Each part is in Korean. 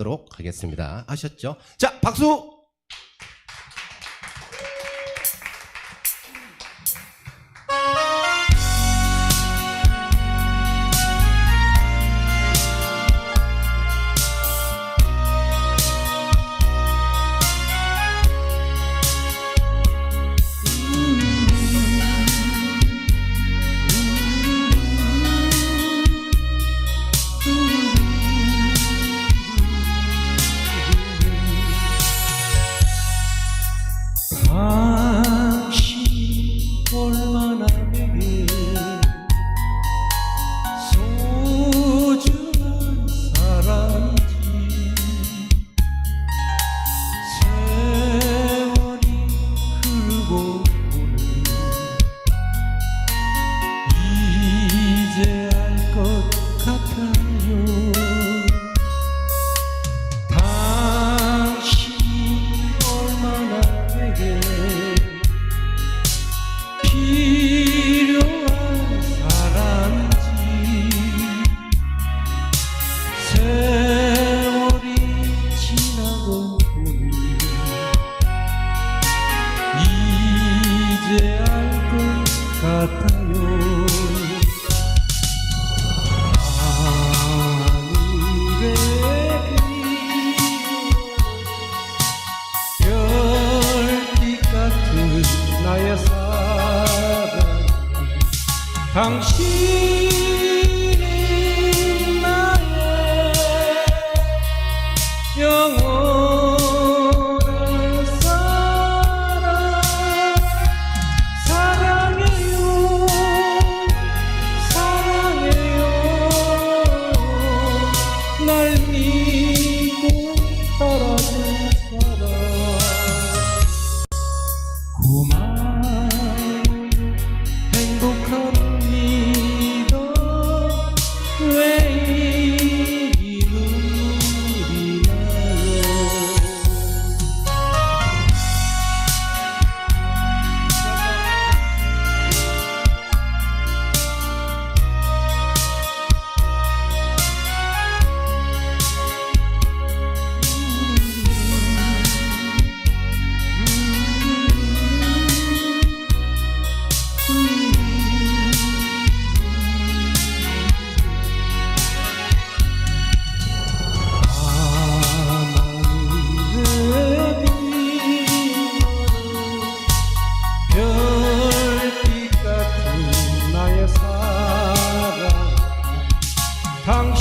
도록 하겠습니다. 아셨죠? 자, 박수! 같아요. 하늘에 별빛 같은 나의 사랑. 당신이 나의 영원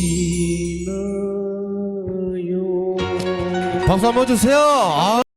있나요? 박수 한번 주세요. 아.